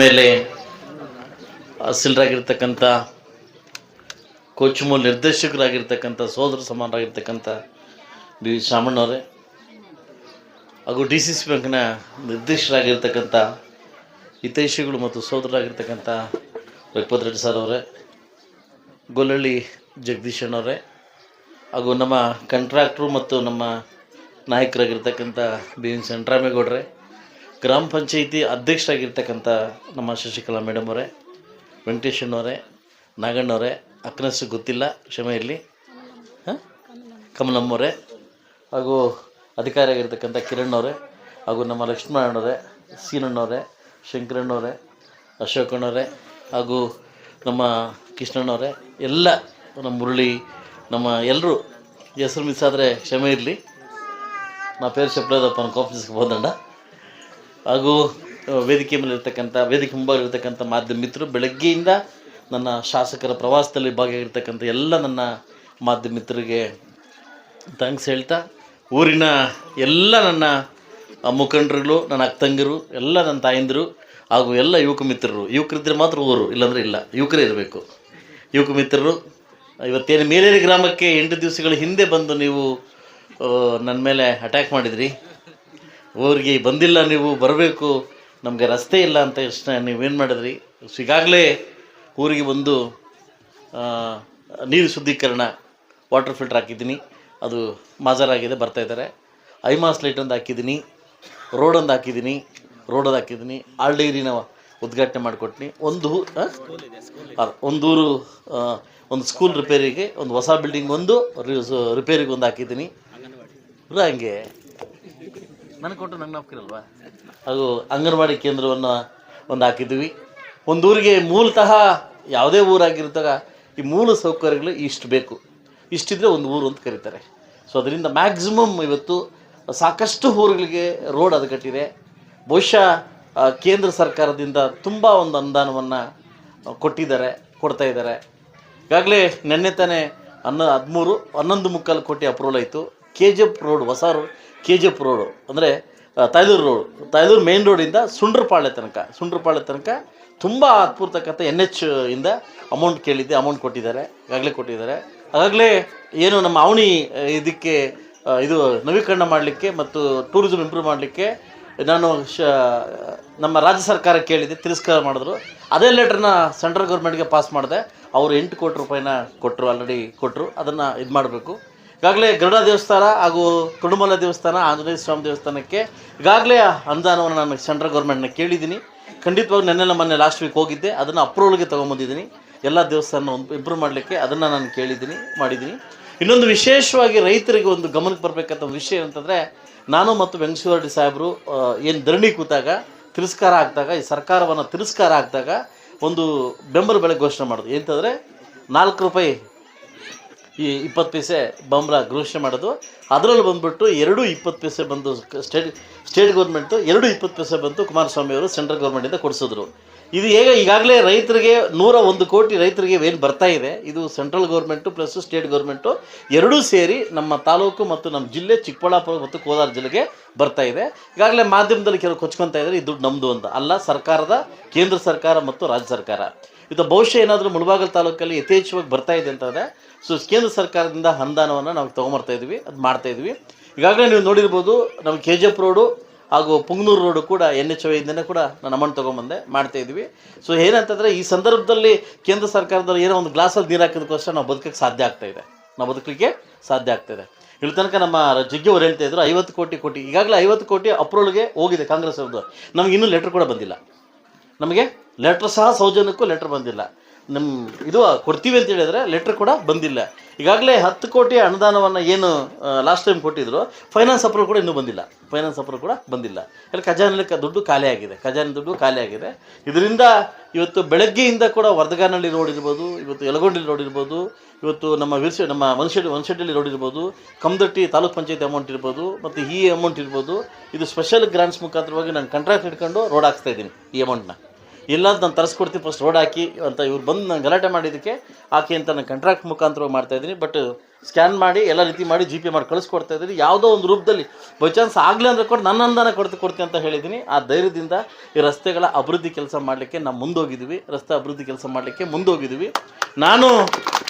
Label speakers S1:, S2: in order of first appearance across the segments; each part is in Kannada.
S1: ಮೇಲೆ ಅಸಲರಾಗಿರ್ತಕ್ಕಂಥ ಕೋಚ್ ಮೂಲ ನಿರ್ದೇಶಕರಾಗಿರ್ತಕ್ಕಂಥ, ಸೋದರ ಸಮಾನರಾಗಿರ್ತಕ್ಕಂಥ ವಿ ಶಾಮಣ್ಣವರೇ, ಹಾಗೂ ಡಿ ಸಿ ಸಿ ಬ್ಯಾಂಕ್ನ ನಿರ್ದೇಶಕರಾಗಿರ್ತಕ್ಕಂಥ ಹಿತೈಷಿಗಳು ಮತ್ತು ಸೋದರರಾಗಿರ್ತಕ್ಕಂಥ ರಘುಪತ್ ರೆಡ್ಡಿ ಸರ್ ಅವರೇ, ಗೊಲ್ಲಳ್ಳಿ ಜಗದೀಶ್ ಅಣ್ಣವರೇ ಹಾಗೂ ನಮ್ಮ ಕಂಟ್ರಾಕ್ಟ್ರು ಮತ್ತು ನಮ್ಮ ನಾಯಕರಾಗಿರ್ತಕ್ಕಂಥ ಬಿ ಎನ್ ಸೆಂಟ್ರಾಮೇಗೌಡ್ರೆ ಗ್ರಾಮ ಪಂಚಾಯಿತಿ ಅಧ್ಯಕ್ಷರಾಗಿರ್ತಕ್ಕಂಥ ನಮ್ಮ ಶಶಿಕಲಾ ಮೇಡಮ್ ಅವರೇ ವೆಂಕಟೇಶನವರೇ ನಾಗಣ್ಣವರೇ ಅಕ್ಕನ ಗೊತ್ತಿಲ್ಲ, ಕ್ಷಮೆ ಇರಲಿ. ಹಾಂ? ಕಮಲಮ್ಮವರೇ ಹಾಗೂ ಅಧಿಕಾರಿಯಾಗಿರ್ತಕ್ಕಂಥ ಕಿರಣ್ ಅವರೇ, ಹಾಗೂ ನಮ್ಮ ಲಕ್ಷ್ಮಣಣ್ಣವರೇ ಸೀನಣ್ಣವರೇ ಶಂಕರಣ್ಣವರೇ ಅಶೋಕಣ್ಣವರೇ ಹಾಗೂ ನಮ್ಮ ಕೃಷ್ಣಣ್ಣವರೇ ಎಲ್ಲ ನಮ್ಮ ಮುರಳಿ, ನಮ್ಮ ಎಲ್ಲರೂ ಹೆಸರು ಮಿಸ್ ಆದರೆ ಕ್ಷಮೆ ಇರಲಿ. ನಾ ಪೇರು ಚಪ್ಪಲೇದಪ್ಪ ನನ್ನ ಕಾಫೀಸ್ಗೆ ಹೋದಂಡ ಹಾಗೂ ವೇದಿಕೆ ಮೇಲೆ ಇರ್ತಕ್ಕಂಥ ವೇದಿಕೆ ಮುಂಭಾಗಿರ್ತಕ್ಕಂಥ ಮಾಧ್ಯಮ ಮಿತ್ರರು ಬೆಳಗ್ಗೆಯಿಂದ ನನ್ನ ಶಾಸಕರ ಪ್ರವಾಸದಲ್ಲಿ ಭಾಗಿಯಾಗಿರ್ತಕ್ಕಂಥ ಎಲ್ಲ ನನ್ನ ಮಾಧ್ಯಮ ಮಿತ್ರರಿಗೆ ಥ್ಯಾಂಕ್ಸ್ ಹೇಳ್ತಾ, ಊರಿನ ಎಲ್ಲ ನನ್ನ ಮುಖಂಡರುಗಳು, ನನ್ನ ಅಕ್ಕಂಗಿರು ಎಲ್ಲ ನನ್ನ ತಾಯಂದಿರು ಹಾಗೂ ಎಲ್ಲ ಯುವಕ ಮಿತ್ರರು. ಯುವಕರಿದ್ದರೆ ಮಾತ್ರ ಊರು, ಇಲ್ಲಾಂದರೆ ಇಲ್ಲ. ಯುವಕರೇ ಇರಬೇಕು. ಯುವಕ ಮಿತ್ರರು, ಇವತ್ತೇನು ಮೇಲೇರಿ ಗ್ರಾಮಕ್ಕೆ ಎಂಟು ದಿವಸಗಳ ಹಿಂದೆ ಬಂದು ನೀವು ನನ್ನ ಮೇಲೆ ಅಟ್ಯಾಕ್ ಮಾಡಿದ್ರಿ. ಊರಿಗೆ ಬಂದಿಲ್ಲ, ನೀವು ಬರಬೇಕು, ನಮಗೆ ರಸ್ತೆ ಇಲ್ಲ ಅಂತ ಇಷ್ಟ ನೀವೇನು ಮಾಡಿದ್ರಿ? ಈಗಾಗಲೇ ಊರಿಗೆ ಬಂದು ನೀರು ಶುದ್ಧೀಕರಣ ವಾಟರ್ ಫಿಲ್ಟರ್ ಹಾಕಿದ್ದೀನಿ. ಅದು ಮಾಜರಾಗಿದೆ ಬರ್ತಾ ಇದ್ದಾರೆ. ಐಮಾಸ್ ಲೈಟ್ ಒಂದು ಹಾಕಿದ್ದೀನಿ. ರೋಡ್ ಒಂದು ಹಾಕಿದ್ದೀನಿ. ರೋಡದು ಹಾಕಿದ್ದೀನಿ. ನಾವು ಉದ್ಘಾಟನೆ ಮಾಡಿಕೊಟ್ಟಿನಿ ಒಂದು ಒಂದೂರು ಒಂದು ಸ್ಕೂಲ್ ರಿಪೇರಿಗೆ ಒಂದು ಹೊಸ ಬಿಲ್ಡಿಂಗ್ ಒಂದು ರಿಪೇರಿಗೆ ಒಂದು ಹಾಕಿದ್ದೀನಿ. ಹಂಗೆ. ನನಗೆ ಕೊಟ್ಟು ನಂಗೆ ನಾಪ್ಕಿರಲ್ವಾ? ಹಾಗೂ ಅಂಗನವಾಡಿ ಕೇಂದ್ರವನ್ನು ಒಂದು ಹಾಕಿದ್ವಿ. ಒಂದೂರಿಗೆ ಮೂಲತಃ ಯಾವುದೇ ಊರಾಗಿರ್ತಾಗ ಈ ಮೂಲ ಸೌಕರ್ಯಗಳು ಇಷ್ಟು ಬೇಕು. ಇಷ್ಟಿದ್ರೆ ಒಂದು ಊರು ಅಂತ ಕರೀತಾರೆ. ಸೊ ಅದರಿಂದ ಮ್ಯಾಕ್ಸಿಮಮ್ ಇವತ್ತು ಸಾಕಷ್ಟು ಊರುಗಳಿಗೆ ರೋಡ್ ಅದು ಕಟ್ಟಿದೆ ಬಹುಶಃ ಕೇಂದ್ರ ಸರ್ಕಾರದಿಂದ ತುಂಬ ಒಂದು ಅನುದಾನವನ್ನು ಕೊಟ್ಟಿದ್ದಾರೆ, ಕೊಡ್ತಾ ಇದ್ದಾರೆ. ಈಗಾಗಲೇ ನಿನ್ನೆ ತಾನೇ ಹನ್ನ ಹದಿಮೂರು, ಹನ್ನೊಂದು ಮುಕ್ಕಾಲು ಕೋಟಿ ಅಪ್ರೂವಲ್ ಆಯಿತು. ಕೆ ಜಿ ಎಫ್ ರೋಡ್ ಹೊಸ road K G F road ಅಂದರೆ ತಾಯ್ದೂರು ರೋಡು ತಾಯ್ದೂರು ಮೇನ್ ರೋಡಿಂದ ಸುಂಡ್ರಪಾಳ್ಯ ತನಕ. ಸುಂಡ್ರಪಾಳ್ಯ ತನಕ ತುಂಬ ಅದ್ಭುತಕ್ಕಂಥ ಎನ್ ಎಚ್ ಇಂದ ಅಮೌಂಟ್ ಕೇಳಿದ್ದೆ ಅಮೌಂಟ್ ಕೊಟ್ಟಿದ್ದಾರೆ, ಈಗಾಗಲೇ ಕೊಟ್ಟಿದ್ದಾರೆ. ಆಗಾಗಲೇ ಏನು ನಮ್ಮ ಅವಣಿ ಇದಕ್ಕೆ ಇದು ನವೀಕರಣ ಮಾಡಲಿಕ್ಕೆ ಮತ್ತು ಟೂರಿಸಮ್ ಇಂಪ್ರೂವ್ ಮಾಡಲಿಕ್ಕೆ ನಾನು ಶ, ನಮ್ಮ ರಾಜ್ಯ ಸರ್ಕಾರ ಕೇಳಿದ್ದೆ ತಿರಸ್ಕಾರ ಮಾಡಿದ್ರು. ಅದೇ ಲೆಟ್ರನ್ನ ಸೆಂಟ್ರಲ್ ಗೌರ್ಮೆಂಟ್ಗೆ ಪಾಸ್ ಮಾಡಿದೆ. ಅವರು ಎಂಟು ಕೋಟಿ ರೂಪಾಯಿನ ಕೊಟ್ಟರು ಆಲ್ರೆಡಿ ಕೊಟ್ಟರು ಅದನ್ನು ಇದು ಮಾಡಬೇಕು. ಈಗಾಗಲೇ ಗರುಡ ದೇವಸ್ಥಾನ ಹಾಗೂ ಕುಡುಮಲ ದೇವಸ್ಥಾನ, ಆಂಜನೇಯ ಸ್ವಾಮಿ ದೇವಸ್ಥಾನಕ್ಕೆ ಈಗಾಗಲೇ ಅನುದಾನವನ್ನು ನಾನು ಸೆಂಟ್ರಲ್ ಗೌರ್ಮೆಂಟ್ನ ಕೇಳಿದ್ದೀನಿ. ಖಂಡಿತವಾಗಿ ನೆನ್ನೆ ಮೊನ್ನೆ ಲಾಸ್ಟ್ ವೀಕ್ ಹೋಗಿದ್ದೆ. ಅದನ್ನು ಅಪ್ರೂವಲ್ಗೆ ತೊಗೊಂಬಂದಿದ್ದೀನಿ. ಎಲ್ಲ ದೇವಸ್ಥಾನ ಇಂಪ್ರೂವ್ ಮಾಡಲಿಕ್ಕೆ ಅದನ್ನು ನಾನು ಕೇಳಿದ್ದೀನಿ, ಮಾಡಿದ್ದೀನಿ. ಇನ್ನೊಂದು ವಿಶೇಷವಾಗಿ ರೈತರಿಗೆ ಒಂದು ಗಮನಕ್ಕೆ ಬರಬೇಕಂತ ವಿಷಯ ಅಂತಂದರೆ ನಾನು ಮತ್ತು ವೆಂಕಸೂರಡ್ಡಿ ರೆಡ್ಡಿ ಸಾಹೇಬರು ಏನು ಧರಣಿ ಕೂತಾಗ, ತಿರಸ್ಕಾರ ಆಗ್ದಾಗ ಈ ಸರ್ಕಾರವನ್ನು ತಿರಸ್ಕಾರ ಆಗ್ದಾಗ ಒಂದು ಬೆಂಬಲ ಬೆಲೆ ಘೋಷಣೆ ಮಾಡೋದು. ಎಂತಂದರೆ ನಾಲ್ಕು ರೂಪಾಯಿ ಈ ಇಪ್ಪತ್ತು ಪೈಸೆ ಬಂಬಲ ಘೋಷಣೆ ಮಾಡೋದು. ಅದರಲ್ಲಿ ಬಂದ್ಬಿಟ್ಟು ಎರಡು ಇಪ್ಪತ್ತು ಪೈಸೆ ಬಂದು ಸ್ಟೇಟ್ ಸ್ಟೇಟ್ ಗೌರ್ಮೆಂಟು, ಎರಡು ಇಪ್ಪತ್ತು ಪೈಸೆ ಬಂತು ಕುಮಾರಸ್ವಾಮಿ ಅವರು ಸೆಂಟ್ರಲ್ ಗೌರ್ಮೆಂಟಿಂದ ಕೊಡಿಸಿದ್ರು. ಇದು ಹೇಗ ಈಗಾಗಲೇ ರೈತರಿಗೆ ನೂರ ಒಂದು ಕೋಟಿ ರೈತರಿಗೆ ಏನು ಬರ್ತಾ ಇದೆ, ಇದು central government plus state government, ಎರಡೂ ಸೇರಿ ನಮ್ಮ ತಾಲೂಕು ಮತ್ತು ನಮ್ಮ ಜಿಲ್ಲೆ ಚಿಕ್ಕಬಳ್ಳಾಪುರ ಮತ್ತು ಕೋಲಾರ ಜಿಲ್ಲೆಗೆ ಬರ್ತಾ ಇದೆ. ಈಗಾಗಲೇ ಮಾಧ್ಯಮದಲ್ಲಿ ಕೆಲವು ಕೊಚ್ಕೊತಾ ಇದ್ದಾರೆ ಈ ದುಡ್ಡು ನಮ್ಮದು ಅಂತ. ಅಲ್ಲ, ಸರ್ಕಾರದ, ಕೇಂದ್ರ ಸರ್ಕಾರ ಮತ್ತು ರಾಜ್ಯ ಸರ್ಕಾರ. ಇದು ಬಹುಶಃ ಏನಾದರೂ ಮುಳಬಾಗಲ್ ತಾಲೂಕಲ್ಲಿ ಯಥೇಚ್ಛವಾಗಿ ಬರ್ತಾ ಇದೆ ಅಂತಂದರೆ ಸೊ ಕೇಂದ್ರ ಸರ್ಕಾರದಿಂದ ಅನುದಾನವನ್ನು ನಾವು ತೊಗೊಂಬರ್ತಾ ಇದ್ವಿ, ಅದು ಮಾಡ್ತಾ ಇದ್ವಿ. ಈಗಾಗಲೇ ನೀವು ನೋಡಿರ್ಬೋದು, ನಮ್ಮ ಕೆ ಜಿ ಎಫ್ ರೋಡು ಹಾಗೂ ಪುಂಗ್ನೂರು ರೋಡು ಕೂಡ ಎನ್ ಎಚ್ ವೈಯಿಂದನೇ ಕೂಡ ನಾನು ಅಮೌಂಟ್ ತೊಗೊಂಬಂದೆ ಮಾಡ್ತಾ ಇದ್ವಿ. ಸೊ ಏನಂತಂದರೆ, ಈ ಸಂದರ್ಭದಲ್ಲಿ ಕೇಂದ್ರ ಸರ್ಕಾರದಲ್ಲಿ ಏನೋ ಒಂದು ಗ್ಲಾಸಲ್ಲಿ ನೀರು ಹಾಕೋದಕ್ಕೋಸ್ಕರ ನಾವು ಬದುಕಕ್ಕೆ ಸಾಧ್ಯ ಆಗ್ತಾ ಇದೆ. ನಾವು ಬದುಕಲಿಕ್ಕೆ ಸಾಧ್ಯ ಆಗ್ತಾ ಇದೆ. ಇಲ್ಲಿ ತನಕ ನಮ್ಮ ಜಗ್ಗಿ ಅವ್ರು ಹೇಳ್ತಾ ಇದ್ರು, ಐವತ್ತು ಕೋಟಿ ಕೋಟಿ. ಈಗಾಗಲೇ ಐವತ್ತು ಕೋಟಿ ಅಪ್ರೂವಲ್ಗೆ ಹೋಗಿದೆ ಕಾಂಗ್ರೆಸ್ ಅವ್ರದ್ದು ನಮ್ಗೆ ಇನ್ನೂ ಲೆಟ್ರ್ ಕೂಡ ಬಂದಿಲ್ಲ. ನಮಗೆ ಲೆಟ್ರ್ ಸಹ ಸೌಜನ್ಯಕ್ಕೂ ಲೆಟ್ರ್ ಬಂದಿಲ್ಲ. ನಮ್ಮ ಇದು ಕೊಡ್ತೀವಿ ಅಂತ ಹೇಳಿದ್ರೆ ಲೆಟ್ರ್ ಕೂಡ ಬಂದಿಲ್ಲ. ಈಗಾಗಲೇ ಹತ್ತು ಕೋಟಿ ಅನುದಾನವನ್ನು ಏನು ಲಾಸ್ಟ್ ಟೈಮ್ ಕೊಟ್ಟಿದ್ರು ಫೈನಾನ್ಸ್ ಅಪ್ರೂವ್ ಕೂಡ ಇನ್ನೂ ಬಂದಿಲ್ಲ. ಫೈನಾನ್ಸ್ ಅಪ್ರೂವ್ ಕೂಡ ಬಂದಿಲ್ಲ. ಅಲ್ಲಿ ಖಜಾನೆಯಲ್ಲಿ ದುಡ್ಡು ಖಾಲಿ ಆಗಿದೆ. ಖಜಾನೆ ದುಡ್ಡು ಖಾಲಿ ಆಗಿದೆ. ಇದರಿಂದ ಇವತ್ತು ಬೆಳಗ್ಗೆಯಿಂದ ಕೂಡ ವರ್ಧಗಾನಲ್ಲಿ ರೋಡ್ ಇರ್ಬೋದು, ಇವತ್ತು ಯಲಗೊಂಡಲ್ಲಿ ರೋಡ್ ಇರ್ಬೋದು, ಇವತ್ತು ನಮ್ಮ ವಿರ್ಸ, ನಮ್ಮ ವನಶೆಡ್ಡಿ ವನಶೆಡ್ಡಿಲಿ ರೋಡ್ ಇರ್ಬೋದು, ಕಮ್ದಟ್ಟಿ ತಾಲೂಕ್ ಪಂಚಾಯತ್ ಅಮೌಂಟ್ ಇರ್ಬೋದು, ಮತ್ತು ಈ ಅಮೌಂಟ್ ಇರ್ಬೋದು. ಇದು ಸ್ಪೆಷಲ್ ಗ್ರಾಂಟ್ಸ್ ಮುಖಾಂತರವಾಗಿ ನಾನು ಕಾಂಟ್ರಾಕ್ಟ್ ಹಿಡ್ಕೊಂಡು ರೋಡ್ ಹಾಕ್ಸ್ತಾ ಇದ್ದೀನಿ ಈ ಅಮೌಂಟ್ನ ಇಲ್ಲ ಅಂತ ನಾನು ತರಿಸ್ಕೊಡ್ತೀನಿ ಫಸ್ಟ್ ರೋಡ್ ಹಾಕಿ ಅಂತ ಇವ್ರು ಬಂದು ನಾನು ಗಲಾಟೆ ಮಾಡಿದ್ದಕ್ಕೆ ಆಕೆ ಅಂತ ನಾನು ಕಾಂಟ್ರಾಕ್ಟ್ ಮುಖಾಂತರ ಮಾಡ್ತಾಯಿದ್ದೀನಿ ಬಟ್ ಸ್ಕ್ಯಾನ್ ಮಾಡಿ ಎಲ್ಲ ರೀತಿ ಮಾಡಿ ಜಿ ಪೇ ಮಾಡಿ ಕಳಿಸ್ಕೊಡ್ತಾ ಇದ್ದೀನಿ. ಯಾವುದೋ ಒಂದು ರೂಪದಲ್ಲಿ ಬೈ ಚಾನ್ಸ್ ಆಗಲಿ ಅಂದರೆ ಕೊಟ್ಟು ನನ್ನ ಅನುದಾನ ಕೊಡ್ತು, ಕೊಡ್ತೀನಿ ಅಂತ ಹೇಳಿದ್ದೀನಿ. ಆ ಧೈರ್ಯದಿಂದ ಈ ರಸ್ತೆಗಳ ಅಭಿವೃದ್ಧಿ ಕೆಲಸ ಮಾಡಲಿಕ್ಕೆ ನಾವು ಮುಂದೋಗಿದ್ದೀವಿ ರಸ್ತೆ ಅಭಿವೃದ್ಧಿ ಕೆಲಸ ಮಾಡಲಿಕ್ಕೆ ಮುಂದೋಗಿದ್ದೀವಿ ನಾನು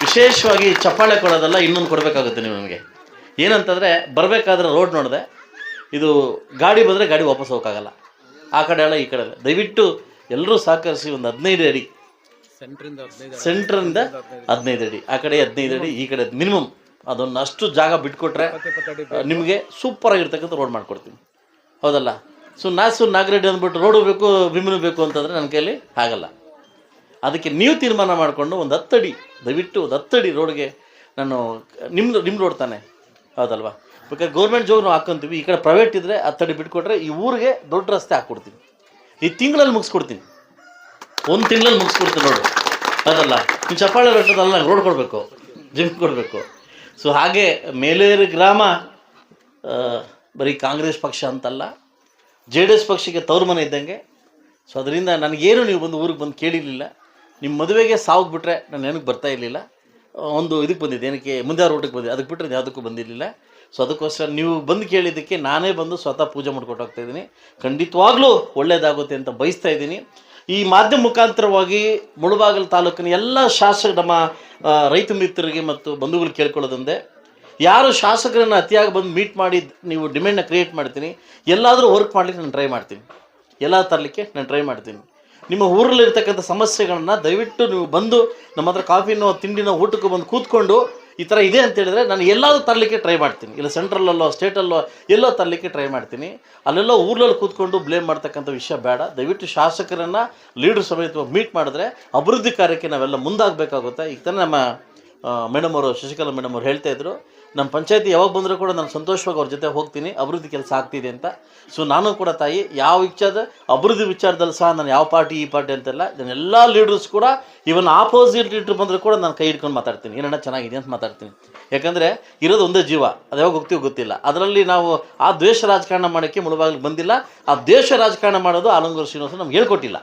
S1: ವಿಶೇಷವಾಗಿ ಚಪ್ಪಾಳೆ ಕೊಡೋದಲ್ಲ ಇನ್ನೊಂದು ಕೊಡಬೇಕಾಗುತ್ತೆ ನೀವು ನನಗೆ ಏನಂತಂದರೆ, ಬರಬೇಕಾದ್ರೆ ರೋಡ್ ನೋಡಿದೆ. ಇದು ಗಾಡಿ ಬಂದರೆ ಗಾಡಿ ವಾಪಸ್ ಹೋಗೋಕ್ಕಾಗಲ್ಲ. ಆ ಕಡೆ ಅಲ್ಲ ಈ ಕಡೆ ದಯವಿಟ್ಟು ಎಲ್ಲರೂ ಸಹಕರಿಸಿ ಒಂದು ಹದಿನೈದು ಅಡಿ. ಸೆಂಟ್ರಿಂದ ಹದಿನೈದು ಅಡಿ. ಆ ಕಡೆ ಹದಿನೈದು ಅಡಿ ಈ ಕಡೆ ಮಿನಿಮಮ್ ಅದನ್ನು ಅಷ್ಟು ಜಾಗ ಬಿಟ್ಕೊಟ್ರೆ ನಿಮಗೆ ಸೂಪರ್ ಆಗಿರ್ತಕ್ಕಂಥ ರೋಡ್ ಮಾಡ್ಕೊಡ್ತೀನಿ. ಹೌದಲ್ಲ? ಸೊ ನಾಸು ನಾಗರೆಡ್ಡಿ ಅಂದ್ಬಿಟ್ಟು ರೋಡು ಬೇಕು ವಿಮನು ಬೇಕು ಅಂತಂದರೆ ನನ್ನ ಕೈಯಲ್ಲಿ ಆಗಲ್ಲ. ಅದಕ್ಕೆ ನೀವು ತೀರ್ಮಾನ ಮಾಡಿಕೊಂಡು ಒಂದು ಹತ್ತಡಿ ದಯವಿಟ್ಟು ಒಂದು ಹತ್ತಡಿ ರೋಡ್ಗೆ ನಾನು ನಿಮ್ಮದು ನಿಮ್ಮ ರೋಡ್ ತಾನೆ. ಹೌದಲ್ವಾ? ಬೇಕಾದ್ರೆ ಗೌರ್ಮೆಂಟ್ ಜೋಗ್ ನಾವು ಹಾಕ್ಕೊಂತೀವಿ ಈ ಕಡೆ ಪ್ರೈವೇಟ್ ಇದ್ದರೆ ಹತ್ತಡಿ ಬಿಟ್ಕೊಟ್ರೆ ಈ ಊರಿಗೆ ದೊಡ್ಡ ರಸ್ತೆ ಹಾಕ್ಕೊಡ್ತೀನಿ. ಈ ತಿಂಗಳಲ್ಲಿ ಮುಗಿಸ್ಕೊಡ್ತೀನಿ. ಒಂದು ತಿಂಗಳಲ್ಲಿ ಮುಗಿಸ್ಕೊಡ್ತೀನಿ ನೋಡು. ಅದಲ್ಲ ನೀವು ಚಪ್ಪಾಳೆ ಬೆಟ್ಟದಲ್ಲ ರೋಡ್ ಕೊಡಬೇಕು ಜಿಮ್ ಕೊಡಬೇಕು. ಸೊ ಹಾಗೆ ಮೇಲೇರಿ ಗ್ರಾಮ ಬರೀ ಕಾಂಗ್ರೆಸ್ ಪಕ್ಷ ಅಂತಲ್ಲ, ಜೆ ಡಿ ಎಸ್ ಪಕ್ಷಕ್ಕೆ ತವ್ರ ಇದ್ದಂಗೆ. ಸೊ ಅದರಿಂದ ನನಗೇನು ನೀವು ಬಂದು ಊರಿಗೆ ಬಂದು ಕೇಳಿರಲಿಲ್ಲ. ನಿಮ್ಮ ಮದುವೆಗೆ ಸಾವ್ಗೆ ಬಿಟ್ಟರೆ ನಾನು ಏನಕ್ಕೆ ಬರ್ತಾ ಇರಲಿಲ್ಲ. ಒಂದು ಇದಕ್ಕೆ ಬಂದಿದ್ದೆ, ಏನಕ್ಕೆ, ಮುಂದೆ ರೋಟಿಗೆ ಬಂದಿದ್ದೆ, ಅದಕ್ಕೆ ಬಿಟ್ಟರೆ ಯಾವುದಕ್ಕೂ ಬಂದಿರಲಿಲ್ಲ. ಸೊ ಅದಕ್ಕೋಸ್ಕರ ನೀವು ಬಂದು ಕೇಳಿದ್ದಕ್ಕೆ ನಾನೇ ಬಂದು ಸ್ವತಃ ಪೂಜೆ ಮಾಡ್ಕೊಟ್ಟು ಹೋಗ್ತಾ ಇದ್ದೀನಿ. ಖಂಡಿತವಾಗ್ಲೂ ಒಳ್ಳೆಯದಾಗುತ್ತೆ ಅಂತ ಬಯಸ್ತಾ ಇದ್ದೀನಿ. ಈ ಮಾಧ್ಯಮ ಮುಖಾಂತರವಾಗಿ ಮುಳುಬಾಗಿಲು ತಾಲೂಕಿನ ಎಲ್ಲ ಶಾಸಕ ನಮ್ಮ ರೈತ ಮಿತ್ರರಿಗೆ ಮತ್ತು ಬಂಧುಗಳು ಕೇಳ್ಕೊಳ್ಳೋದಂದೆ, ಯಾರು ಶಾಸಕರನ್ನು ಅತಿಯಾಗಿ ಬಂದು ಮೀಟ್ ಮಾಡಿ ನೀವು ಡಿಮ್ಯಾಂಡ್ನ ಕ್ರಿಯೇಟ್ ಮಾಡ್ತೀನಿ, ಎಲ್ಲಾದರೂ ವರ್ಕ್ ಮಾಡ್ಲಿಕ್ಕೆ ನಾನು ಟ್ರೈ ಮಾಡ್ತೀನಿ. ಎಲ್ಲ ತರಲಿಕ್ಕೆ ನಾನು ಟ್ರೈ ಮಾಡ್ತೀನಿ. ನಿಮ್ಮ ಊರಲ್ಲಿರ್ತಕ್ಕಂಥ ಸಮಸ್ಯೆಗಳನ್ನ ದಯವಿಟ್ಟು ನೀವು ಬಂದು ನಮ್ಮ ಹತ್ರ ಕಾಫಿನೋ, ತಿಂಡಿನೋ, ಊಟಕ್ಕೂ ಬಂದು ಕೂತ್ಕೊಂಡು ಈ ಥರ ಇದೆ ಅಂತ ಹೇಳಿದ್ರೆ ನಾನು ಎಲ್ಲಾದರೂ ತರಲಿಕ್ಕೆ ಟ್ರೈ ಮಾಡ್ತೀನಿ. ಇಲ್ಲ ಸೆಂಟ್ರಲ್ಲೋ ಸ್ಟೇಟಲ್ಲೋ ಎಲ್ಲೋ ತರಲಿಕ್ಕೆ ಟ್ರೈ ಮಾಡ್ತೀನಿ. ಅಲ್ಲೆಲ್ಲೋ ಊರ್ಲಲ್ಲಿ ಕೂತ್ಕೊಂಡು ಬ್ಲೇಮ್ ಮಾಡ್ತಕ್ಕಂಥ ವಿಷಯ ಬೇಡ. ದಯವಿಟ್ಟು ಶಾಸಕರನ್ನು ಲೀಡರ್ ಸಮೇತ ಮೀಟ್ ಮಾಡಿದ್ರೆ ಅಭಿವೃದ್ಧಿ ಕಾರ್ಯಕ್ಕೆ ನಾವೆಲ್ಲ ಮುಂದಾಗಬೇಕಾಗುತ್ತೆ. ಈಗ ತಾನೇ ನಮ್ಮ ಮೇಡಮ್ ಅವರು, ಶಶಿಕಲಾ ಮೇಡಮ್ ಅವ್ರು ಹೇಳ್ತಾ ಇದ್ರು ನಮ್ಮ ಪಂಚಾಯತಿ ಯಾವಾಗ ಬಂದರೂ ಕೂಡ ನಾನು ಸಂತೋಷವಾಗಿ ಅವ್ರ ಜೊತೆ ಹೋಗ್ತೀನಿ, ಅಭಿವೃದ್ಧಿ ಕೆಲಸ ಆಗ್ತಿದೆ ಅಂತ. ಸೊ ನಾನು ಕೂಡ ತಾಯಿ, ಯಾವ ವಿಚಾರದ, ಅಭಿವೃದ್ಧಿ ವಿಚಾರದಲ್ಲಿ ಸಹ ನಾನು ಯಾವ ಪಾರ್ಟಿ, ಈ ಪಾರ್ಟಿ ಅಂತೆಲ್ಲ ನಾನು ಎಲ್ಲ ಲೀಡರ್ಸ್ ಕೂಡ ಇವನ್ ಆಪೋಸಿಟ್ ಲೀಡರ್ ಬಂದರೂ ಕೂಡ ನಾನು ಕೈ ಹಿಡ್ಕೊಂಡು ಮಾತಾಡ್ತೀನಿ. ಏನಣ್ಣ ಚೆನ್ನಾಗಿದೆ ಅಂತ ಮಾತಾಡ್ತೀನಿ. ಯಾಕಂದರೆ, ಇರೋದು ಒಂದೇ ಜೀವ. ಅದು ಯಾವಾಗ ಹೋಗ್ತೀವಿ ಗೊತ್ತಿಲ್ಲ. ಅದರಲ್ಲಿ ನಾವು ಆ ದ್ವೇಷ ರಾಜಕಾರಣ ಮಾಡೋಕ್ಕೆ ಮುಳುವಾಗಲಿ ಬಂದಿಲ್ಲ. ಆ ದ್ವೇಷ ರಾಜಕಾರಣ ಮಾಡೋದು ಆಲಂಗೂರು ಶ್ರೀನಿವಾಸ ನಮ್ಗೆ ಹೇಳ್ಕೊಟ್ಟಿಲ್ಲ.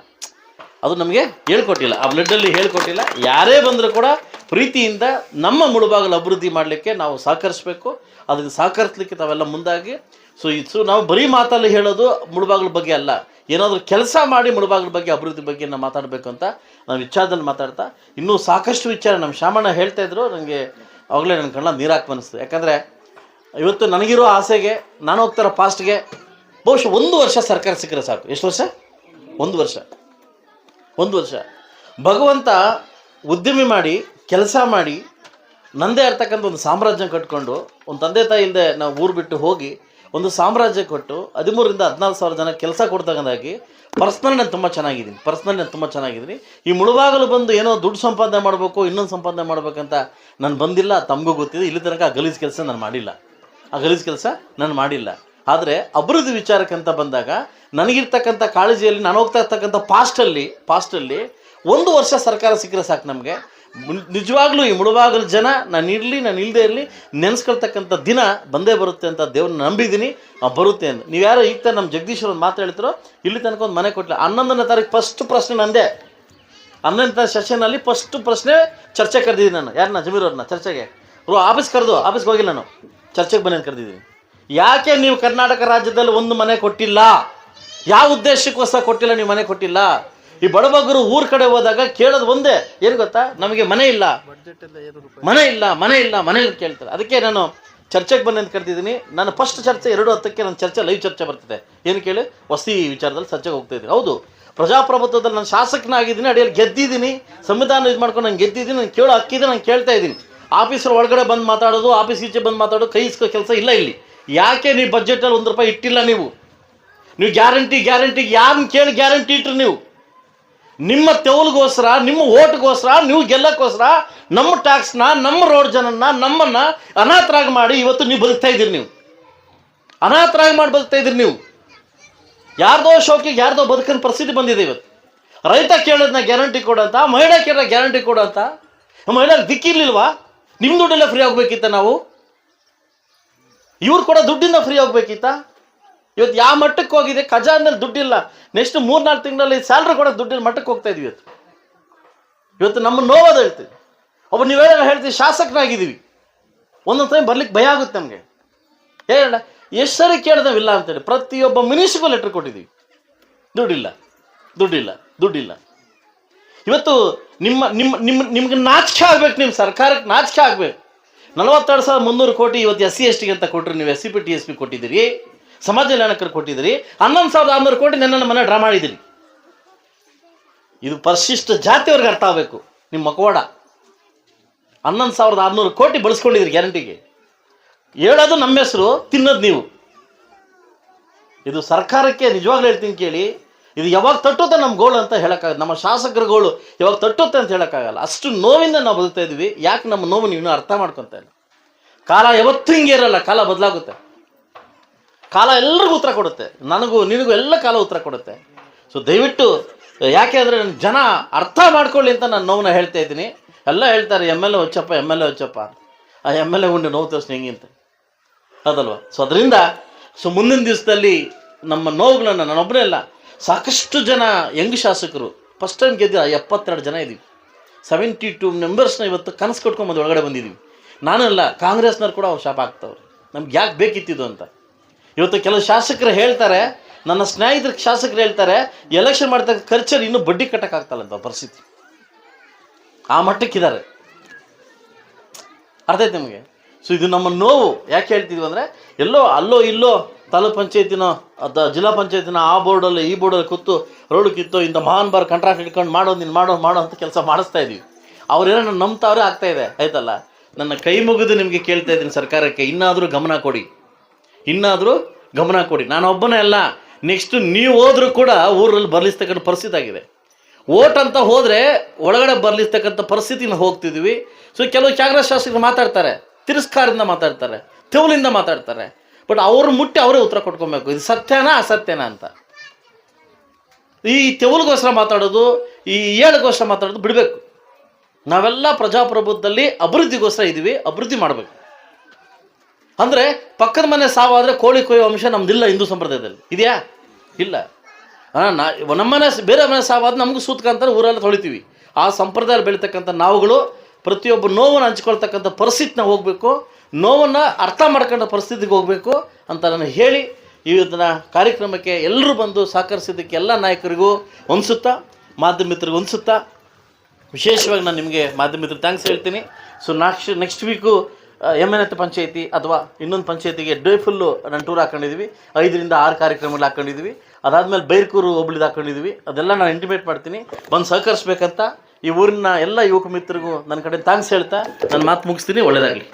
S1: ಅದು ನಮಗೆ ಹೇಳ್ಕೊಟ್ಟಿಲ್ಲ. ಆ ಬ್ಲಡ್ಡಲ್ಲಿ ಹೇಳ್ಕೊಟ್ಟಿಲ್ಲ. ಯಾರೇ ಬಂದರೂ ಕೂಡ ಪ್ರೀತಿಯಿಂದ ನಮ್ಮ ಮುಳುಬಾಗಿಲು ಅಭಿವೃದ್ಧಿ ಮಾಡಲಿಕ್ಕೆ ನಾವು ಸಹಕರಿಸಬೇಕು. ಅದಕ್ಕೆ ಸಹಕರಿಸಲಿಕ್ಕೆ ತಾವೆಲ್ಲ ಮುಂದಾಗಿ. ಸೊ ಇದು ನಾವು ಬರೀ ಮಾತಲ್ಲಿ ಹೇಳೋದು ಮುಳುಬಾಗಲ ಬಗ್ಗೆ ಅಲ್ಲ. ಏನಾದರೂ ಕೆಲಸ ಮಾಡಿ ಮುಳುಬಾಗಲ ಬಗ್ಗೆ, ಅಭಿವೃದ್ಧಿ ಬಗ್ಗೆ ನಾವು ಮಾತಾಡಬೇಕು ಅಂತ ನಾವು ವಿಚಾರದಲ್ಲಿ ಮಾತಾಡ್ತಾ, ಇನ್ನೂ ಸಾಕಷ್ಟು ವಿಚಾರ ನಮ್ಮ ಶಾಮಣ್ಣ ಹೇಳ್ತಾ ಇದ್ರು. ನನಗೆ ಅವಾಗಲೇ ನನ್ನ ಕಣ್ಣ ನೀರಾಕಿ ಅನಿಸ್ತು ಯಾಕಂದರೆ ಇವತ್ತು ನನಗಿರೋ ಆಸೆಗೆ, ನಾನು ಹೋಗ್ತಾರೆ ಪಾಸ್ಟ್ಗೆ ಬಹುಶಃ ಒಂದು ವರ್ಷ ಸರ್ಕಾರ ಸಿಕ್ಕರೆ ಸಾಕು. ಎಷ್ಟು ವರ್ಷ? ಒಂದು ವರ್ಷ. ಒಂದು ವರ್ಷ. ಭಗವಂತ ಉದ್ಯಮಿ ಮಾಡಿ, ಕೆಲಸ ಮಾಡಿ, ನಂದೇ ಇರ್ತಕ್ಕಂಥ ಒಂದು ಸಾಮ್ರಾಜ್ಯ ಕಟ್ಕೊಂಡು, ಒಂದು ತಂದೆ ತಾಯಿ ಇಲ್ಲದೆ ನಾವು ಊರು ಬಿಟ್ಟು ಹೋಗಿ, ಒಂದು ಸಾಮ್ರಾಜ್ಯ ಕೊಟ್ಟು, ಹದಿಮೂರರಿಂದ ಹದಿನಾಲ್ಕು ಸಾವಿರ ಜನ ಕೆಲಸ ಕೊಡ್ತಕ್ಕಂಥಾಗಿ ಪರ್ಸ್ನಲ್ ನಾನು ತುಂಬ ಚೆನ್ನಾಗಿದ್ದೀನಿ. ಪರ್ಸ್ನಲ್ ನಾನು ತುಂಬ ಚೆನ್ನಾಗಿದ್ದೀನಿ. ಈ ಮುಳುಬಾಗಲು ಬಂದು ಏನೋ ದುಡ್ಡು ಸಂಪಾದನೆ ಮಾಡಬೇಕು, ಇನ್ನೊಂದು ಸಂಪಾದನೆ ಮಾಡಬೇಕಂತ ನಾನು ಬಂದಿಲ್ಲ, ತಮಗೂ ಗೊತ್ತಿದೆ. ಇಲ್ಲಿ ತನಕ ಆ ಗಲೀಜು ಕೆಲಸ ನಾನು ಮಾಡಿಲ್ಲ. ಆ ಗಲೀಜು ಕೆಲಸ ನಾನು ಮಾಡಿಲ್ಲ. ಆದರೆ ಅಭಿವೃದ್ಧಿ ಅಂತ ಬಂದಾಗ ನನಗಿರ್ತಕ್ಕಂಥ ಕಾಳಜಿಯಲ್ಲಿ ನಾನು ಹೋಗ್ತಾ ಇರ್ತಕ್ಕಂಥ ಪಾಸ್ಟಲ್ಲಿ ಪಾಸ್ಟಲ್ಲಿ ಒಂದು ವರ್ಷ ಸರ್ಕಾರ ಸಿಕ್ಕರೆ ಸಾಕು ನಮಗೆ. ನಿಜವಾಗ್ಲೂ ಈ ಮುಳುಬಾಗಲ ಜನ, ನಾನು ಇರಲಿ, ನಾನು ಇಲ್ಲದೆ ಇರಲಿ ನೆನೆಸ್ಕೊಳ್ತಕ್ಕಂಥ ದಿನ ಬಂದೇ ಬರುತ್ತೆ ಅಂತ ದೇವ್ರನ್ನ ನಂಬಿದ್ದೀನಿ ಬರುತ್ತೆ ಅಂತ. ನೀವು ಯಾರೋ ಈಗ ತಾನೇ ನಮ್ಮ ಜಗದೀಶ್ವರ ಮಾತು ಹೇಳ್ತಾರೋ ಇಲ್ಲಿ ತನಕ ಒಂದು ಮನೆ ಕೊಟ್ಟಿಲ್ಲ ಹನ್ನೊಂದನೇ ತಾರೀಕು ಫಸ್ಟ್ ಪ್ರಶ್ನೆ ನಂದೇ. ಹನ್ನೊಂದನೇ ಸೆಷನಲ್ಲಿ ಫಸ್ಟ್ ಪ್ರಶ್ನೆ ಚರ್ಚೆ ಕರೆದಿದ್ದೀನಿ ನಾನು. ಯಾರನ್ನ ಜಮೀರ್ ಅವ್ರನ್ನ, ಚರ್ಚೆಗೆ. ಬ್ರೋ ಆಫೀಸ್ ಕರೆದು, ಆಫೀಸ್ಗೆ ಹೋಗಿಲ್ಲ ನಾನು. ಚರ್ಚೆಗೆ ಬನ್ನಿ ಅಂತ ಕರೆದಿದ್ದೀನಿ. ಯಾಕೆ ನೀವು ಕರ್ನಾಟಕ ರಾಜ್ಯದಲ್ಲಿ ಒಂದು ಮನೆ ಕೊಟ್ಟಿಲ್ಲ? ಯಾವ ಉದ್ದೇಶಕ್ಕೋಸ್ಕರ ಕೊಟ್ಟಿಲ್ಲ ನೀವು ಮನೆ ಕೊಟ್ಟಿಲ್ಲ? ಈ ಬಡಬಗ್ಗರು ಊರ್ ಕಡೆ ಹೋದಾಗ ಕೇಳೋದು ಒಂದೇ, ಏನು ಗೊತ್ತಾ? ನಮಗೆ ಮನೆ ಇಲ್ಲ. ಮನೆ ಇಲ್ಲ ಮನೆ ಇಲ್ಲ ಮನೆ ಇಲ್ಲ ಕೇಳ್ತಾರೆ. ಅದಕ್ಕೆ ನಾನು ಚರ್ಚೆಗೆ ಬನ್ನಿ ಅಂತ ಕರ್ತಿದ್ದೀನಿ ನಾನು ಫಸ್ಟ್ ಚರ್ಚೆ, ಎರಡು ಹತ್ತಕ್ಕೆ ನನ್ನ ಚರ್ಚೆ ಲೈವ್ ಚರ್ಚೆ ಬರ್ತಿದೆ. ಏನು ಕೇಳಿ? ವಸತಿ ವಿಚಾರದಲ್ಲಿ ಚರ್ಚೆಗೆ ಹೋಗ್ತಾ ಇದ್ದೀನಿ. ಹೌದು, ಪ್ರಜಾಪ್ರಭುತ್ವದಲ್ಲಿ ನಾನು ಶಾಸಕನಾಗಿದ್ದೀನಿ, ಅಡಿಯಲ್ಲಿ ಗೆದ್ದಿದ್ದೀನಿ, ಸಂವಿಧಾನ ಇದು ಮಾಡ್ಕೊಂಡು ನಾನು ಗೆದ್ದಿದ್ದೀನಿ, ನಾನು ಕೇಳೋ ಹಕ್ಕಿದೆ, ನಾನು ಕೇಳ್ತಾ ಇದ್ದೀನಿ. ಆಫೀಸರ್ ಒಳಗಡೆ ಬಂದು ಮಾತಾಡೋದು, ಆಫೀಸ್ ಈಚೆ ಬಂದು ಮಾತಾಡೋದು, ಕೈ ಕೆಲಸ ಇಲ್ಲ ಇಲ್ಲಿ. ಯಾಕೆ ನೀವು ಬಜೆಟಲ್ಲಿ ಒಂದು ರೂಪಾಯಿ ಇಟ್ಟಿಲ್ಲ ನೀವು? ನೀವು ಗ್ಯಾರಂಟಿ ಗ್ಯಾರಂಟಿ ಯಾರನ್ನ ಕೇಳಿ ಗ್ಯಾರಂಟಿ ಇಟ್ರಿ ನೀವು? ನಿಮ್ಮ ತೆವಲ್ಗೋಸ್ಕರ ನಿಮ್ಮ ಓಟ್ಗೋಸ್ಕರ ನೀವು ಗೆಲ್ಲಕ್ಕೋಸ್ಕರ ನಮ್ಮ ಟ್ಯಾಕ್ಸ್ನ ನಮ್ಮ ರೋಡ್ ಜನನ್ನ, ನಮ್ಮನ್ನ ಅನಾಥರಾಗಿ ಮಾಡಿ ಇವತ್ತು ನೀವು ಬದುಕ್ತಾ ಇದ್ದೀರಿ ನೀವು. ಅನಾಥರಾಗಿ ಮಾಡಿ ಬದುಕ್ತಾ ಇದ್ದೀರಿ ನೀವು. ಯಾರ್ದೋ ಶೋಕಿಗೆ, ಯಾರ್ದೋ ಬದುಕಿನ ಪರಿಸ್ಥಿತಿ ಬಂದಿದೆ ಇವತ್ತು. ರೈತ ಕೇಳೋದನ್ನ ಗ್ಯಾರಂಟಿ ಕೊಡಂತ, ಮಹಿಳೆ ಕೇಳೋ ಗ್ಯಾರಂಟಿ ಕೊಡಂತ, ಮಹಿಳೆಯರು ದಿಕ್ಕಿರ್ಲಿಲ್ವಾ? ನಿಮ್ಮ ದುಡ್ಡೆಲ್ಲ ಫ್ರೀ ಆಗಬೇಕಿತ್ತ ನಾವು? ಇವ್ರು ಕೂಡ ದುಡ್ಡಿಂದ ಫ್ರೀ ಆಗ್ಬೇಕಿತ್ತ ಇವತ್ತು ಯಾವ ಮಟ್ಟಕ್ಕೆ ಹೋಗಿದೆ? ಖಜಾನಲ್ಲಿ ದುಡ್ಡಿಲ್ಲ. ನೆಕ್ಸ್ಟ್ ಮೂರ್ನಾಲ್ಕು ತಿಂಗಳಲ್ಲಿ ಸ್ಯಾಲ್ರಿ ಕೂಡ ದುಡ್ಡಿಲ್ಲ ಮಟ್ಟಕ್ಕೆ ಹೋಗ್ತಾ ಇದೀವಿ ಇವತ್ತು. ಇವತ್ತು ನಮ್ಮ ನೋವೋದು ಹೇಳ್ತೀವಿ ಒಬ್ಬ ನೀವೇನೋ ಹೇಳ್ತೀವಿ ಶಾಸಕನಾಗಿದ್ದೀವಿ. ಒಂದೊಂದು ಟೈಮ್ ಬರ್ಲಿಕ್ಕೆ ಭಯ ಆಗುತ್ತೆ ನಮಗೆ. ಹೇಳ ಎಷ್ಟು ಸರಿ ಕೇಳಿದವಿಲ್ಲ ಅಂತೇಳಿ, ಪ್ರತಿಯೊಬ್ಬ ಮಿನಿಸ್ಟ್ರಿಗೂ ಲೆಟ್ರ್ ಕೊಟ್ಟಿದ್ದೀವಿ. ದುಡ್ಡಿಲ್ಲ ದುಡ್ಡಿಲ್ಲ ದುಡ್ಡಿಲ್ಲ. ಇವತ್ತು ನಿಮ್ಮ ನಿಮ್ಮ ನಿಮ್ಮ, ನಿಮ್ಗೆ ನಾಚಿಕೆ ಆಗ್ಬೇಕು, ನಿಮ್ಮ ಸರ್ಕಾರಕ್ಕೆ ನಾಚಿಕೆ ಆಗ್ಬೇಕು. ನಲವತ್ತೆರಡು ಸಾವಿರದ ಮುನ್ನೂರು ಕೋಟಿ ಇವತ್ತು ಎಸ್ ಸಿ ಎಸ್ ಟಿಗೆ ಅಂತ ಕೊಟ್ಟರು ನೀವು S C P T S P ಕೊಟ್ಟಿದ್ದೀರಿ. ಸಮಾಜ ಕಲ್ಯಾಣಕರು ಕೊಟ್ಟಿದ್ದೀರಿ. ಹನ್ನೊಂದು ಸಾವಿರದ ಆರುನೂರು ಕೋಟಿ ನನ್ನ ಮನೆ ಡ್ರಾ ಮಾಡಿದ್ದೀರಿ ಇದು ಪರಿಶಿಷ್ಟ ಜಾತಿಯವ್ರಿಗೆ ಅರ್ಥ ಆಗಬೇಕು. ನಿಮ್ಮ ಮಕವಾಡ. ಹನ್ನೊಂದು ಸಾವಿರದ ಆರುನೂರು ಕೋಟಿ ಬಳಸ್ಕೊಂಡಿದ್ರಿ ಗ್ಯಾರಂಟಿಗೆ ಹೇಳೋದು ನಮ್ಮ ಹೆಸರು, ತಿನ್ನೋದು ನೀವು. ಇದು ಸರ್ಕಾರಕ್ಕೆ ನಿಜವಾಗ್ಲೂ ಹೇಳ್ತೀನಿ ಕೇಳಿ. ಇದು ಯಾವಾಗ ತಟ್ಟುತ್ತೆ ನಮ್ಮ ಗೋಳು ಅಂತ ಹೇಳೋಕ್ಕಾಗಲ್ಲ. ನಮ್ಮ ಶಾಸಕರ ಗೋಳು ಯಾವಾಗ ತಟ್ಟುತ್ತೆ ಅಂತ ಹೇಳೋಕ್ಕಾಗಲ್ಲ. ಅಷ್ಟು ನೋವಿಂದ ನಾವು ಬದುಕ್ತಾ ಇದ್ವಿ ಯಾಕೆ ನಮ್ಮ ನೋವು ಇನ್ನೂ ಅರ್ಥ ಮಾಡ್ಕೊತಾ ಇಲ್ಲ. ಕಾಲ ಯಾವತ್ತೂ ಹಿಂಗೆ ಇರಲ್ಲ. ಕಾಲ ಬದಲಾಗುತ್ತೆ. ಕಾಲ ಎಲ್ರಿಗೂ ಉತ್ತರ ಕೊಡುತ್ತೆ. ನನಗೂ, ನಿನಗೂ ಎಲ್ಲ ಕಾಲ ಉತ್ತರ ಕೊಡುತ್ತೆ. ಸೊ ದಯವಿಟ್ಟು, ಯಾಕೆ ಅಂದರೆ ಜನ ಅರ್ಥ ಮಾಡ್ಕೊಳ್ಳಿ ಅಂತ ನಾನು ನೋವನ್ನ ಹೇಳ್ತಾ ಇದ್ದೀನಿ. ಎಲ್ಲ ಹೇಳ್ತಾರೆ, M L A Hochappa, M L A Hochappa ಆ ಎಂ ಎಲ್ ಎ ಉಂಡು ನೋವು ತೋರಿಸ್ ಹೆಂಗಿಂತ ಅದಲ್ವ? ಸೊ ಅದರಿಂದ ಸೊ ಮುಂದಿನ ದಿವಸದಲ್ಲಿ ನಮ್ಮ ನೋವುಗಳನ್ನು ನಾನೊಬ್ಬರೇ ಅಲ್ಲ ಸಾಕಷ್ಟು ಜನ ಯಂಗ್ ಶಾಸಕರು ಫಸ್ಟ್ ಟೈಮ್ ಗೆದ್ದ ಎಪ್ಪತ್ತೆರಡು ಜನ ಇದ್ದೀವಿ ಸೆವೆಂಟಿ ಟು ಮೆಂಬರ್ಸ್ನ ಇವತ್ತು ಕನಸು ಕಟ್ಕೊಂಬಂದು ಒಳಗಡೆ ಬಂದಿದ್ದೀವಿ ನಾನಲ್ಲ, ಕಾಂಗ್ರೆಸ್ನವ್ರು ಕೂಡ ಅವ್ರು ಶಾಪ ಆಗ್ತವ್ರು ನಮ್ಗೆ ಯಾಕೆ ಬೇಕಿತ್ತಿದ್ದು ಅಂತ. ಇವತ್ತು ಕೆಲವು ಶಾಸಕರು ಹೇಳ್ತಾರೆ, ನನ್ನ ಸ್ನೇಹಿತರ ಶಾಸಕರು ಹೇಳ್ತಾರೆ ಎಲೆಕ್ಷನ್ ಮಾಡ್ತಕ್ಕ ಖರ್ಚಲ್ಲಿ ಇನ್ನೂ ಬಡ್ಡಿ ಕಟ್ಟೋಕ್ಕಾಗ್ತಲ್ಲ ಅಂತ ಪರಿಸ್ಥಿತಿ. ಆ ಮಟ್ಟಕ್ಕಿದ್ದಾರೆ ಅರ್ಥ ಆಯ್ತು ನಿಮಗೆ? ಸೊ ಇದು ನಮ್ಮ ನೋವು. ಯಾಕೆ ಹೇಳ್ತಿದ್ವಿ ಅಂದರೆ, ಎಲ್ಲೋ ಅಲ್ಲೋ ಇಲ್ಲೋ ತಾಲೂಕ್ ಪಂಚಾಯತಿನ, ಅದ ಜಿಲ್ಲಾ ಪಂಚಾಯತಿನ ಆ ಬೋರ್ಡಲ್ಲಿ, ಈ ಬೋರ್ಡಲ್ಲಿ ಕೂತು ರೋಡ್ ಕಿತ್ತು ಇಂಥ ಮಹಾನ್ ಬಾರ್ ಕಾಂಟ್ರಾಕ್ಟ್ ಇಟ್ಕೊಂಡು ಮಾಡೋ, ನೀನು ಮಾಡೋ ಮಾಡೋ ಅಂತ ಕೆಲಸ ಮಾಡಿಸ್ತಾ ಇದ್ದೀವಿ ಅವ್ರೇನೋ ನಂಬ್ತಾವ್ರೆ ಆಗ್ತಾ ಇದೆ, ಆಯ್ತಲ್ಲ? ನನ್ನ ಕೈ ಮುಗಿದು ನಿಮಗೆ ಕೇಳ್ತಾ ಇದ್ದೀನಿ ಸರ್ಕಾರಕ್ಕೆ, ಇನ್ನಾದರೂ ಗಮನ ಕೊಡಿ. ಇನ್ನಾದರೂ ಗಮನ ಕೊಡಿ. ನಾನು ಒಬ್ಬನೇ ಅಲ್ಲ. ನೆಕ್ಸ್ಟ್ ನೀವು ಹೋದರೂ ಕೂಡ ಊರಲ್ಲಿ ಬರ್ಲಿಸ್ತಕ್ಕಂಥ ಪರಿಸ್ಥಿತಿ ಆಗಿದೆ. ಓಟ್ ಅಂತ ಹೋದರೆ ಒಳಗಡೆ ಬರ್ಲಿಸ್ತಕ್ಕಂಥ ಪರಿಸ್ಥಿತಿನ ಹೋಗ್ತಿದ್ವಿ. ಸೊ ಕೆಲವು ಕಾಂಗ್ರೆಸ್ ಶಾಸಕರು ಮಾತಾಡ್ತಾರೆ. ತಿರಸ್ಕಾರದಿಂದ ಮಾತಾಡ್ತಾರೆ. ತೆವಲಿಂದ ಮಾತಾಡ್ತಾರೆ. ಬಟ್ ಅವ್ರು ಮುಟ್ಟಿ ಅವರೇ ಉತ್ತರ ಕೊಟ್ಕೊಬೇಕು. ಇದು ಸತ್ಯನಾ ಅಸತ್ಯನಾ ಅಂತ. ಈ ತೆವಲಿಗೋಸ್ಕರ ಮಾತಾಡೋದು, ಈ ಏಳಿಗೋಸ್ಕರ ಮಾತಾಡೋದು ಬಿಡಬೇಕು. ನಾವೆಲ್ಲ ಪ್ರಜಾಪ್ರಭುತ್ವದಲ್ಲಿ ಅಭಿವೃದ್ಧಿಗೋಸ್ಕರ ಇದ್ದೀವಿ, ಅಭಿವೃದ್ಧಿ ಮಾಡಬೇಕು. ಅಂದರೆ ಪಕ್ಕದ ಮನೆ ಸಾವಾದರೆ ಕೋಳಿ ಕೊಯ್ಯೋ ಅಂಶ ನಮ್ದಿಲ್ಲ ಹಿಂದೂ ಸಂಪ್ರದಾಯದಲ್ಲಿ. ಇದೆಯಾ? ಇಲ್ಲ. ನಾ ನಮ್ಮನೆ ಬೇರೆ ಮನೆ ಸಾವಾದ ನಮಗೂ ಸೂತ್ಕ ಊರಲ್ಲಿ ಊರೆಲ್ಲ ತೊಳಿತೀವಿ. ಆ ಸಂಪ್ರದಾಯ ಬೆಳೀತಕ್ಕಂಥ ನಾವುಗಳು ಪ್ರತಿಯೊಬ್ಬ ನೋವನ್ನು ಹಂಚ್ಕೊಳ್ತಕ್ಕಂಥ ಪರಿಸ್ಥಿತಿನ ಹೋಗಬೇಕು. ನೋವನ್ನು ಅರ್ಥ ಮಾಡ್ಕೊಂಡ ಪರಿಸ್ಥಿತಿಗೆ ಹೋಗಬೇಕು ಅಂತ ನಾನು ಹೇಳಿ ಇವತ್ತಿನ ಕಾರ್ಯಕ್ರಮಕ್ಕೆ ಎಲ್ಲರೂ ಬಂದು ಸಹಕರಿಸಿದ್ದಕ್ಕೆ ಎಲ್ಲ ನಾಯಕರಿಗೂ ಹೊಂದಿಸುತ್ತಾ ಮಾಧ್ಯಮ ಮಿತ್ರರಿಗೂ ವಿಶೇಷವಾಗಿ ನಾನು ನಿಮಗೆ ಮಾಧ್ಯಮ ಮಿತ್ರ ಥ್ಯಾಂಕ್ಸ್ ಹೇಳ್ತೀನಿ so next next week M N ಎತ್ ಪಂಚಾಯಿತಿ ಅಥವಾ ಇನ್ನೊಂದು ಪಂಚಾಯಿತಿಗೆ ಡೇ ಫುಲ್ಲು ನಾನು ಟೂರ್ ಹಾಕೊಂಡಿದ್ವಿ. ಐದರಿಂದ ಆರು ಕಾರ್ಯಕ್ರಮಗಳು ಹಾಕೊಂಡಿದ್ವಿ. ಅದಾದಮೇಲೆ ಬೈರ್ಕೂರು ಹೋಬಳಿದು ಹಾಕೊಂಡಿದ್ವಿ. ಅದೆಲ್ಲ ನಾನು ಇಂಟಿಮೇಟ್ ಮಾಡ್ತೀನಿ. ಬಂದು ಸಹಕರಿಸ್ಬೇಕಂತ ಈ ಊರಿನ ಎಲ್ಲ ಯುವಕ ಮಿತ್ರರಿಗೂ ನನ್ನ ಕಡೆ ಥ್ಯಾಂಕ್ಸ್ ಹೇಳ್ತಾ ನಾನು ಮಾತು ಮುಗಿಸ್ತೀನಿ. ಒಳ್ಳೆಯದಾಗಲಿ